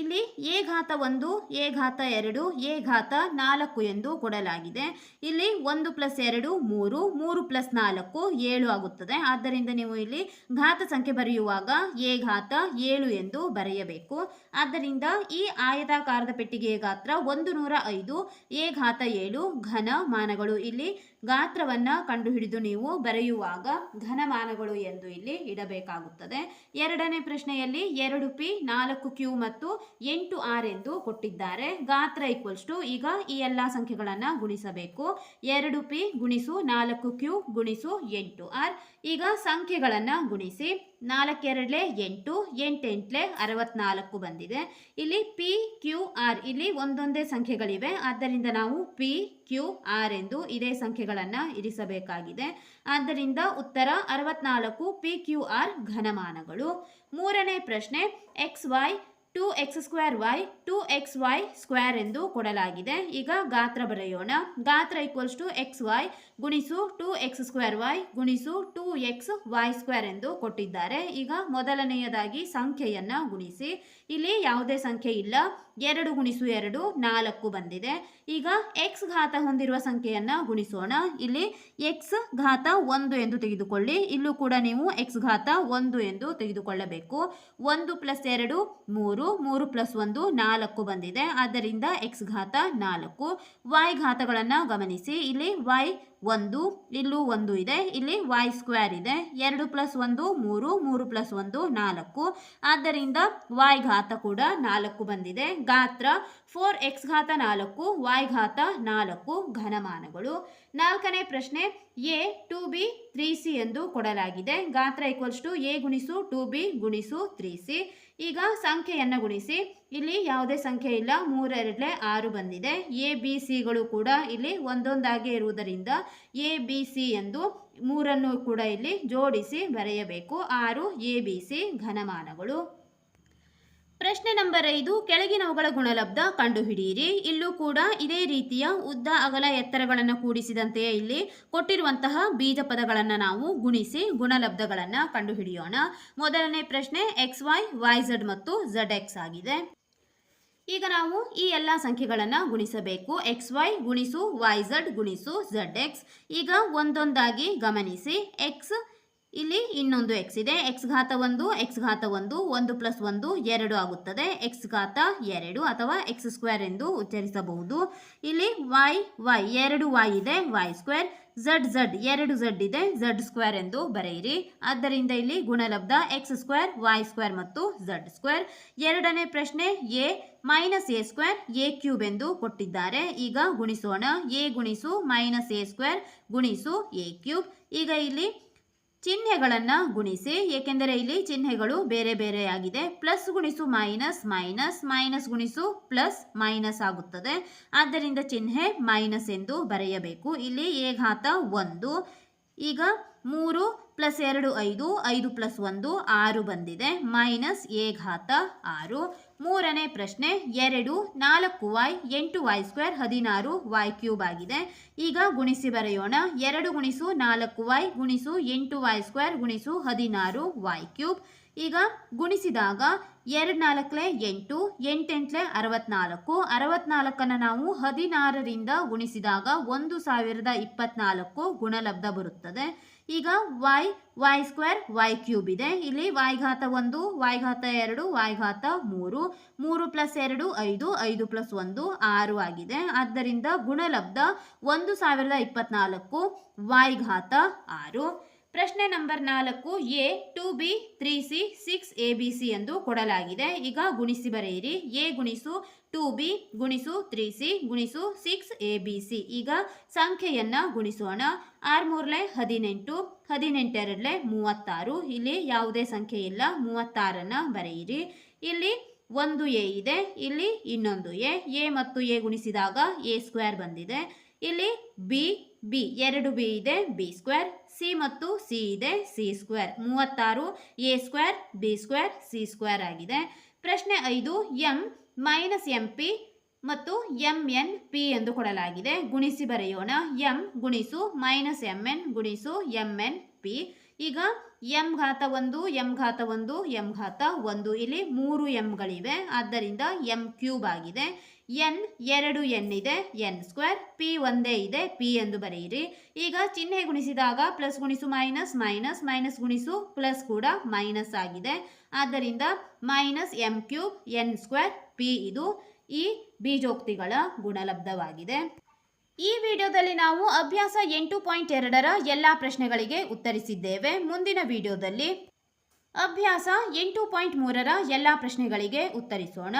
ಇಲ್ಲಿ ಎ ಘಾತ ಒಂದು, ಎ ಘಾತ ಎರಡು, ಎ ಘಾತ ನಾಲ್ಕು ಎಂದು ಕೊಡಲಾಗಿದೆ. ಇಲ್ಲಿ ಒಂದು ಪ್ಲಸ್ ಎರಡು, ಮೂರು ಮೂರು ಪ್ಲಸ್ ನಾಲ್ಕು, ಏಳು ಆಗುತ್ತದೆ. ಆದ್ದರಿಂದ ನೀವು ಇಲ್ಲಿ ಘಾತ ಸಂಖ್ಯೆ ಬರೆಯುವಾಗ ಎ ಘಾತ ಏಳು ಎಂದು ಬರೆಯಬೇಕು. ಆದ್ದರಿಂದ ಈ ಆಯತಾಕಾರದ ಪೆಟ್ಟಿಗೆಯ ಗಾತ್ರ ಒಂದು ನೂರ ಐದು, ಎ ಘಾತ ಏಳು ಘನ ಮಾನಗಳು. ಇಲ್ಲಿ ಗಾತ್ರವನ್ನ ಕಂಡುಹಿಡಿದು ನೀವು ಬರೆಯುವಾಗ ಘನಮಾನಗಳು ಎಂದು ಇಲ್ಲಿ ಇಡಬೇಕಾಗುತ್ತದೆ. ಎರಡನೇ ಪ್ರಶ್ನೆಯಲ್ಲಿ ಎರಡು ಪಿ, ನಾಲ್ಕು ಕ್ಯೂ ಮತ್ತು ಎಂಟು ಆರ್ ಎಂದು ಕೊಟ್ಟಿದ್ದಾರೆ. ಗಾತ್ರ ಈಕ್ವಲ್ಸ್ ಟು ಈಗ ಈ ಎಲ್ಲ ಸಂಖ್ಯೆಗಳನ್ನು ಗುಣಿಸಬೇಕು. ಎರಡು ಪಿ ಗುಣಿಸು ನಾಲ್ಕು ಕ್ಯೂ ಗುಣಿಸು ಎಂಟು ಆರ್. ಈಗ ಸಂಖ್ಯೆಗಳನ್ನು ಗುಣಿಸಿ. ನಾಲ್ಕೆರಡಲೆ ಎಂಟು, ಎಂಟೆಂಟ್ಲೆ ಅರವತ್ನಾಲ್ಕು ಬಂದಿದೆ. ಇಲ್ಲಿ ಪಿ ಕ್ಯೂ ಆರ್ ಇಲ್ಲಿ ಒಂದೊಂದೇ ಸಂಖ್ಯೆಗಳಿವೆ. ಆದ್ದರಿಂದ ನಾವು ಪಿ ಕ್ಯೂ ಆರ್ ಎಂದು ಇದೇ ಸಂಖ್ಯೆಗಳನ್ನು ಇರಿಸಬೇಕಾಗಿದೆ. ಆದ್ದರಿಂದ ಉತ್ತರ ಅರವತ್ನಾಲ್ಕು ಪಿ ಕ್ಯೂ ಆರ್ ಘನಮಾನಗಳು. ಮೂರನೇ ಪ್ರಶ್ನೆ x y two x square y two x y square ಎಂದು ಕೊಡಲಾಗಿದೆ. ಈಗ ಗಾತ್ರ ಬರೆಯೋಣ. ಗಾತ್ರ ಈಕ್ವಲ್ಸ್ ಟು ಎಕ್ಸ್ ವೈ ಗುಣಿಸು ಟೂ ಎಕ್ಸ್ ಸ್ಕ್ವೇರ್ ವೈ ಗುಣಿಸು ಟೂ ಎಕ್ಸ್ ವೈ ಸ್ಕ್ವೇರ್ ಎಂದು ಕೊಟ್ಟಿದ್ದಾರೆ. ಈಗ ಮೊದಲನೆಯದಾಗಿ ಸಂಖ್ಯೆಯನ್ನು ಗುಣಿಸಿ. ಇಲ್ಲಿ ಯಾವುದೇ ಸಂಖ್ಯೆ ಇಲ್ಲ. ಎರಡು ಗುಣಿಸು ಎರಡು, ನಾಲ್ಕು ಬಂದಿದೆ. ಈಗ ಎಕ್ಸ್ ಘಾತ ಹೊಂದಿರುವ ಸಂಖ್ಯೆಯನ್ನು ಗುಣಿಸೋಣ. ಇಲ್ಲಿ ಎಕ್ಸ್ ಘಾತ ಒಂದು ಎಂದು ತೆಗೆದುಕೊಳ್ಳಿ. ಇಲ್ಲೂ ಕೂಡ ನೀವು ಎಕ್ಸ್ ಘಾತ ಒಂದು ಎಂದು ತೆಗೆದುಕೊಳ್ಳಬೇಕು. ಒಂದು ಪ್ಲಸ್ ಎರಡು, ಮೂರು. ಮೂರು ಪ್ಲಸ್ ಒಂದು ನಾಲ್ಕು ಬಂದಿದೆ. ಆದ್ದರಿಂದ ಎಕ್ಸ್ ಘಾತ ನಾಲ್ಕು. ವೈ ಘಾತಗಳನ್ನು ಗಮನಿಸಿ. ಇಲ್ಲಿ ವೈ ಒಂದು, ಇಲ್ಲೂ ಒಂದು ಇದೆ, ಇಲ್ಲಿ ವೈ ಸ್ಕ್ವೇರ್ ಇದೆ. ಎರಡು ಪ್ಲಸ್ ಒಂದು, ಮೂರು ಮೂರು ಪ್ಲಸ್ ಒಂದು, ನಾಲ್ಕು. ಆದ್ದರಿಂದ ವೈ ಘಾತ ಕೂಡ ನಾಲ್ಕು ಬಂದಿದೆ. ಗಾತ್ರ ಫೋರ್ ಎಕ್ಸ್ ಘಾತ ನಾಲ್ಕು ವೈ ಘಾತ ನಾಲ್ಕು, ಘನಮಾನಗಳು. ನಾಲ್ಕನೇ ಪ್ರಶ್ನೆ a two b three c ಎಂದು ಕೊಡಲಾಗಿದೆ. ಗಾತ್ರ ಈಕ್ವಲ್ಸ್ ಟು ಎ ಗುಣಿಸು ಟು ಬಿ ಗುಣಿಸು ತ್ರೀ ಸಿ ಈಗ ಸಂಖ್ಯೆಯನ್ನು ಗುಣಿಸಿ. ಇಲ್ಲಿ ಯಾವುದೇ ಸಂಖ್ಯೆ ಇಲ್ಲ. ಮೂರೆರಡಲೆ ಆರು ಬಂದಿದೆ. ಎ ಬಿ ಸಿಗಳು ಕೂಡ ಇಲ್ಲಿ ಒಂದೊಂದಾಗಿ ಇರುವುದರಿಂದ ಎ, ಬಿ, ಸಿ ಎಂದು ಮೂರನ್ನು ಕೂಡ ಇಲ್ಲಿ ಜೋಡಿಸಿ ಬರೆಯಬೇಕು. ಆರು, ಎ, ಬಿ, ಸಿ ಘನಮಾನಗಳು. ಪ್ರಶ್ನೆ ನಂಬರ್ ಐದು, ಕೆಳಗಿನವುಗಳ ಗುಣಲಬ್ಧ ಕಂಡುಹಿಡಿಯಿರಿ. ಇಲ್ಲೂ ಕೂಡ ಇದೇ ರೀತಿಯ ಉದ್ದ, ಅಗಲ, ಎತ್ತರಗಳನ್ನು ಕೂಡಿಸಿದಂತೆಯೇ ಇಲ್ಲಿ ಕೊಟ್ಟಿರುವಂತಹ ಬೀಜ ಪದಗಳನ್ನು ನಾವು ಗುಣಿಸಿ ಗುಣಲಬ್ಧಗಳನ್ನು ಕಂಡುಹಿಡಿಯೋಣ. ಮೊದಲನೇ ಪ್ರಶ್ನೆ, ಎಕ್ಸ್, ವೈ ವೈ, ಝಡ್ ಮತ್ತು ಝಡ್, ಎಕ್ಸ್ ಆಗಿದೆ. ಈಗ ನಾವು ಈ ಎಲ್ಲ ಸಂಖ್ಯೆಗಳನ್ನು ಗುಣಿಸಬೇಕು. ಎಕ್ಸ್ ವೈ ಗುಣಿಸು ವೈ ಝಡ್ ಗುಣಿಸು ಝಡ್ ಎಕ್ಸ್ ಈಗ ಒಂದೊಂದಾಗಿ ಗಮನಿಸಿ. ಎಕ್ಸ್ ಇಲ್ಲಿ ಇನ್ನೊಂದು ಎಕ್ಸ್ ಇದೆ. ಎಕ್ಸ್ ಘಾತ ಒಂದು ಎಕ್ಸ್ ಘಾತ ಒಂದು ಒಂದು ಪ್ಲಸ್ ಒಂದು, ಎರಡು ಆಗುತ್ತದೆ. ಎಕ್ಸ್ ಘಾತ ಎರಡು ಅಥವಾ ಎಕ್ಸ್ ಸ್ಕ್ವೇರ್ ಎಂದು ಉಚ್ಚರಿಸಬಹುದು. ಇಲ್ಲಿ ವೈ ವೈ ಎರಡು ವೈ ಇದೆ. Y square. ಝಡ್ ಝಡ್ ಎರಡು ಝಡ್ ಇದೆ. ಝಡ್ ಸ್ಕ್ವೇರ್ ಎಂದು ಬರೆಯಿರಿ. ಆದ್ದರಿಂದ ಇಲ್ಲಿ ಗುಣಲಬ್ಧ ಎಕ್ಸ್ ಸ್ಕ್ವೇರ್ ವೈ ಸ್ಕ್ವೇರ್ ಮತ್ತು ಝಡ್ ಸ್ಕ್ವೇರ್. ಎರಡನೇ ಪ್ರಶ್ನೆ A minus A square A cube ಎಂದು ಕೊಟ್ಟಿದ್ದಾರೆ. ಈಗ ಗುಣಿಸೋಣ. ಎ ಗುಣಿಸು ಮೈನಸ್ ಎ ಸ್ಕ್ವೇರ್ ಗುಣಿಸು ಎ ಕ್ಯೂಬ್. ಈಗ ಇಲ್ಲಿ ಚಿಹ್ನೆಗಳನ್ನು ಗುಣಿಸಿ. ಏಕೆಂದರೆ ಇಲ್ಲಿ ಚಿಹ್ನೆಗಳು ಬೇರೆ ಬೇರೆಯಾಗಿದೆ ಪ್ಲಸ್ ಗುಣಿಸು ಮೈನಸ್ ಮೈನಸ್ ಮೈನಸ್ ಗುಣಿಸು ಪ್ಲಸ್ ಮೈನಸ್ ಆಗುತ್ತದೆ. ಆದ್ದರಿಂದ ಚಿಹ್ನೆ ಮೈನಸ್ ಎಂದು ಬರೆಯಬೇಕು. ಇಲ್ಲಿ ಎ ಘಾತ ಒಂದು. ಈಗ ಮೂರು ಪ್ಲಸ್ ಎರಡು ಐದು ಐದು ಪ್ಲಸ್ ಒಂದು ಆರು ಬಂದಿದೆ. ಮೈನಸ್ ಎ ಘಾತ ಆರು. ಮೂರನೇ ಪ್ರಶ್ನೆ ಎರಡು ನಾಲ್ಕು ವೈ ಎಂಟು ವೈ ಸ್ಕ್ವೇರ್ ಹದಿನಾರು ವೈ ಕ್ಯೂಬ್ ಆಗಿದೆ. ಈಗ ಗುಣಿಸಿ ಬರೆಯೋಣ. ಎರಡು ಗುಣಿಸು ನಾಲ್ಕು ವೈ ಗುಣಿಸು ಎಂಟು ವೈ ಸ್ಕ್ವೇರ್ ಗುಣಿಸು ಹದಿನಾರು ವೈ ಕ್ಯೂಬ್. ಈಗ ಗುಣಿಸಿದಾಗ ಎರಡು ನಾಲ್ಕಲೆ ಎಂಟು, ಎಂಟೆಂಟ್ಲೆ ಅರವತ್ನಾಲ್ಕು. ಅರವತ್ನಾಲ್ಕನ್ನು ನಾವು ಹದಿನಾರರಿಂದ ಗುಣಿಸಿದಾಗ ಒಂದು ಸಾವಿರದ ಇಪ್ಪತ್ನಾಲ್ಕು ಗುಣಲಬ್ಧ ಬರುತ್ತದೆ. ಈಗ y y square y cube ಇದೆ. ಇಲ್ಲಿ ವೈ ಘಾತ ಒಂದು ವೈ ಘಾತ ಎರಡು ವೈ ಘಾತ ಮೂರು. ಮೂರು ಪ್ಲಸ್ ಎರಡು, ಐದು. ಐದು ಪ್ಲಸ್ ಒಂದು, ಆರು ಆಗಿದೆ. ಆದ್ದರಿಂದ ಗುಣಲಬ್ಧ ಒಂದು ಸಾವಿರದ ಇಪ್ಪತ್ನಾಲ್ಕು ವೈ ಘಾತ ಆರು. ಪ್ರಶ್ನೆ ನಂಬರ್ ನಾಲ್ಕು a, two b, three c, six a, b, c ಎಂದು ಕೊಡಲಾಗಿದೆ. ಈಗ ಗುಣಿಸಿ ಬರೆಯಿರಿ. ಎ ಗುಣಿಸು, ಟು ಬಿ ಗುಣಿಸು, ತ್ರೀ ಸಿ ಗುಣಿಸು, ಸಿಕ್ಸ್ ಎ, ಬಿ, ಸಿ. ಈಗ ಸಂಖ್ಯೆಯನ್ನು ಗುಣಿಸೋಣ. ಆರು ಮೂರಲೆ ಹದಿನೆಂಟು ಹದಿನೆಂಟೆರಡಲೆ ಮೂವತ್ತಾರು. ಇಲ್ಲಿ ಯಾವುದೇ ಸಂಖ್ಯೆ ಇಲ್ಲ. ಮೂವತ್ತಾರನ್ನು ಬರೆಯಿರಿ. ಇಲ್ಲಿ ಒಂದು ಎ ಇದೆ. ಇಲ್ಲಿ ಇನ್ನೊಂದು ಎ. ಎ ಮತ್ತು ಎ ಗುಣಿಸಿದಾಗ ಎ ಸ್ಕ್ವೇರ್ ಬಂದಿದೆ. ಇಲ್ಲಿ ಬಿ ಬಿ, ಎರಡು ಬಿ ಇದೆ. B square. ಸಿ ಮತ್ತು ಸಿ ಇದೆ. ಸಿ ಸ್ಕ್ವೇರ್ ಮೂವತ್ತಾರು a square b square c square ಆಗಿದೆ. ಪ್ರಶ್ನೆ ಐದು ಎಂ ಮೈನಸ್ ಎಂ ಪಿ ಮತ್ತು ಎಂ ಎನ್ ಪಿ ಎಂದು ಕೊಡಲಾಗಿದೆ. ಗುಣಿಸಿ ಬರೆಯೋಣ. ಎಂ ಗುಣಿಸು ಮೈನಸ್ ಎಂ ಎನ್ ಗುಣಿಸು ಎಂ ಎನ್ ಪಿ ಈಗ ಎಂ ಘಾತ ಒಂದು ಎಂ ಘಾತ ಒಂದು ಎಂ ಘಾತ ಒಂದು. ಇಲ್ಲಿ ಮೂರು ಎಂಗಳಿವೆ ಆದ್ದರಿಂದ ಎಂ ಕ್ಯೂಬ್ ಆಗಿದೆ. ಎನ್ ಎರಡು ಎನ್ ಇದೆ, ಎನ್ ಸ್ಕ್ವೇರ್, ಪಿ ಒಂದೇ ಇದೆ, ಪಿ ಎಂದು ಬರೆಯಿರಿ. ಈಗ ಚಿಹ್ನೆ ಗುಣಿಸಿದಾಗ ಪ್ಲಸ್ ಗುಣಿಸು ಮೈನಸ್ ಮೈನಸ್ ಮೈನಸ್ ಗುಣಿಸು ಪ್ಲಸ್ ಕೂಡ ಮೈನಸ್ ಆಗಿದೆ. ಆದ್ದರಿಂದ minus m cube n square, p ಇದು ಈ ಬೀಜೋಕ್ತಿಗಳ ಗುಣಲಬ್ಧವಾಗಿದೆ. ಈ ವಿಡಿಯೋದಲ್ಲಿ ನಾವು ಅಭ್ಯಾಸ ಎಂಟು ಪಾಯಿಂಟ್ ಎರಡರ ಎಲ್ಲ ಪ್ರಶ್ನೆಗಳಿಗೆ ಉತ್ತರಿಸಿದ್ದೇವೆ. ಮುಂದಿನ ವಿಡಿಯೋದಲ್ಲಿ ಅಭ್ಯಾಸ ಎಂಟು ಪಾಯಿಂಟ್ ಮೂರರ ಎಲ್ಲ ಪ್ರಶ್ನೆಗಳಿಗೆ ಉತ್ತರಿಸೋಣ.